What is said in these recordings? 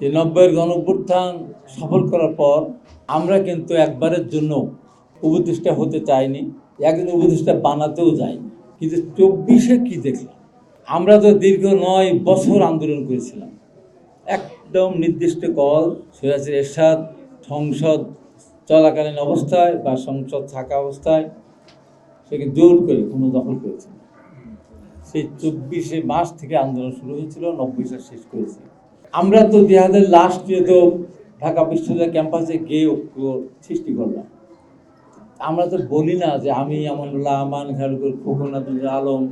এই নব্বইয়ের গণভ্যুত্থান সফল করার পর আমরা কিন্তু একবারের জন্য উপদেষ্টা হতে চাইনি, একদিন উপদেষ্টা বানাতেও যাইনি। কিন্তু চব্বিশে কি দেখলাম? আমরা তো দীর্ঘ নয় বছর আন্দোলন করেছিলাম। একদম নির্দিষ্ট কল সৈয়াসির এরশাদ, সংসদ চলাকালীন অবস্থায় বা সংসদ থাকা অবস্থায় সেকে জোর করে কোনো দখল করেছিল সেই চব্বিশে মাস থেকে আন্দোলন শুরু হয়েছিল নব্বই সাল শেষ করেছি। আমরা তো দুই হাজার লাস্ট ইয়ে তো ঢাকা বিশ্ববিদ্যালয় ক্যাম্পাসে গিয়ে ঐক্য সৃষ্টি করলাম। আমরা তো বলি না যে আমি আমানুল্লাহ আমান খালুকুর খোকন আব্দুল আলম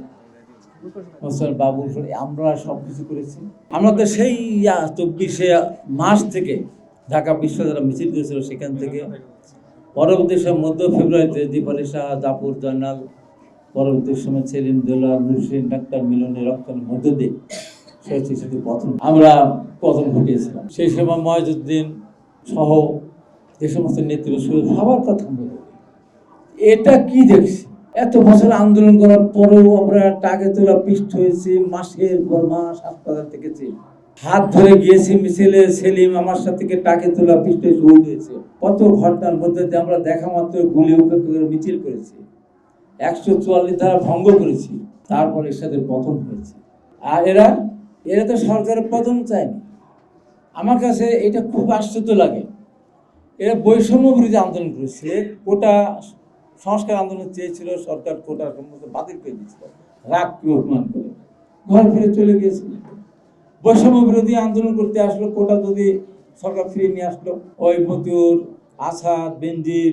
হোসেন বাবু আমরা সব কিছু করেছি। আমরা তো সেই চব্বিশে মাস থেকে ঢাকা বিশ্ববিদ্যালয় মিছিল করেছিল সেখান থেকে, পরবর্তী সময় মধ্য ফেব্রুয়ারিতে দীপালি শাহ জাপুর জয়নাল, পরবর্তী সময় সেলিম দোলা নুসরিন ডাক্তার মিলনের রক্তের মধ্য দিয়ে সে শুধু প্রথম, আমরা পতন ঘটিয়েছিলাম। সেই সময় ময়জুদ্দিন সহ যে সমস্ত নেতৃত্ব সবার কথা আমরা এটা কি দেখছি? এত বছর আন্দোলন করার পরেও আমরা টাকে তোলা পিষ্ট হয়েছি মাসের পর মাস হাসপাতাল থেকেছি। হাত ধরে গিয়েছি মিছিলে, সেলিম আমার সাথে টাকে তোলা পিষ্ট শহীদ হয়েছে। কত ঘটনার মধ্যে দিয়ে আমরা দেখা মাত্র গুলি উপেক্ষা মিছিল করেছি। একশো চুয়াল্লিশ ধারা ভঙ্গ করেছি। তারপর এর সাথে পতন হয়েছে। আর এরা এরা তো সরকারের পতন চায়নি আমার কাছে এটা খুব আশ্চর্য লাগে। এরা বৈষম্য বিরোধী আন্দোলন করেছে কোটা সংস্কার আন্দোলন চেয়েছিল, সরকার কোটা সম্পর্কে বাতিল করে দিয়েছিল, রাগ অভিমান করে। ঘর ফিরে চলে গিয়েছিল। বৈষম্য বিরোধী আন্দোলন করতে আসলো, কোটা যদি সরকার ফিরিয়ে নিয়ে আসলো, ওই মতিউর আসাদ বেনজির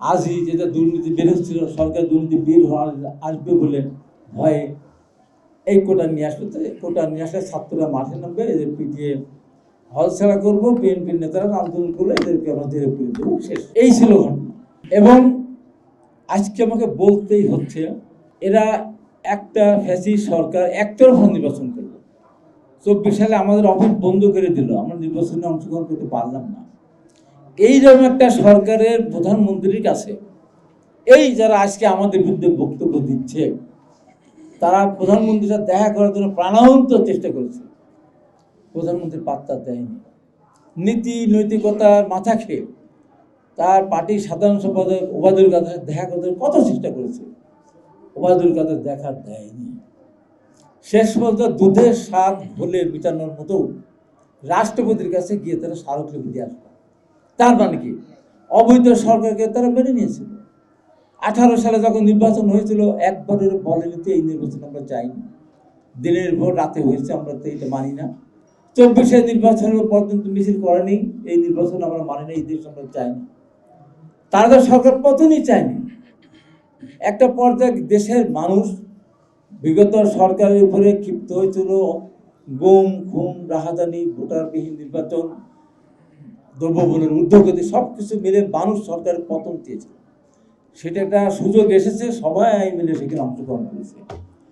আজি যেটা দুর্নীতি বেরোচ্ছিল সরকার দুর্নীতি বের হওয়া আসবে বলে ভয়ে এই কোটা নিয়ে আসলো তো কোটা নিয়ে আসলে ছাত্ররা মাঠে নামবে এদের পিটিয়ে হল ছাড়া করব বিএনপির নেতারা আন্দোলন করলে এদেরকে আমরা জেলে করে দেবো, শেষ। এই ছিল ঘটনা। এবং আজকে আমাকে বলতেই হচ্ছে, এরা একটা ফ্যাসি সরকার একতরফা নির্বাচন করল চব্বিশ সালে আমাদের অফিস বন্ধ করে দিল, আমরা নির্বাচনে অংশগ্রহণ করতে পারলাম না। এইরকম একটা সরকারের প্রধানমন্ত্রীর কাছে, এই যারা আজকে আমাদের বিরুদ্ধে বক্তব্য দিচ্ছে তারা প্রধানমন্ত্রীরা দেখা করার জন্য প্রাণান্ত চেষ্টা করেছে। প্রধানমন্ত্রী পাত্তা দেয়নি। নীতি, নৈতিকতার মাথা খেয়ে তার পার্টির সাধারণ সম্পাদক ওবায়দুল কাদের দেখা করতে কত চেষ্টা করেছে, ওবায়দুল কাদের দেখা দেয়নি। শেষ পর্যন্ত দুধের স্বাদ ভুলে মিটানোর মতো রাষ্ট্রপতির কাছে গিয়ে তারা স্মারকলিপি দিয়ে আসলো। তার মানে কি? অবৈধ সরকারকে তারা মেনে নিয়েছিল। আঠারো সালে যখন নির্বাচন হয়েছিল, একবারের বলেনি তো এই নির্বাচন আমরা চাইনি দিনের ভোট রাতে হয়েছে, আমরা তো এটা মানি না। চব্বিশে নির্বাচনের পর্যন্ত মিছিল করেনি এই নির্বাচন আমরা মানি না, এই দেশ আমরা চাইনি। তারা তো সরকার পতনই চায়নি একটা পর্যায়ে দেশের মানুষ বিগত সরকারের উপরে ক্ষিপ্ত হয়েছিল। গুম খুম রাহাজানি, ভোটারবিহীন নির্বাচন, দ্রব্যমূল্যের ঊর্ধ্বগতি সব কিছু মিলে মানুষ সরকারের পতন চেয়েছিল। সেটা একটা সুযোগ এসেছে সবাই মিলে সেখানে অংশগ্রহণ করেছে।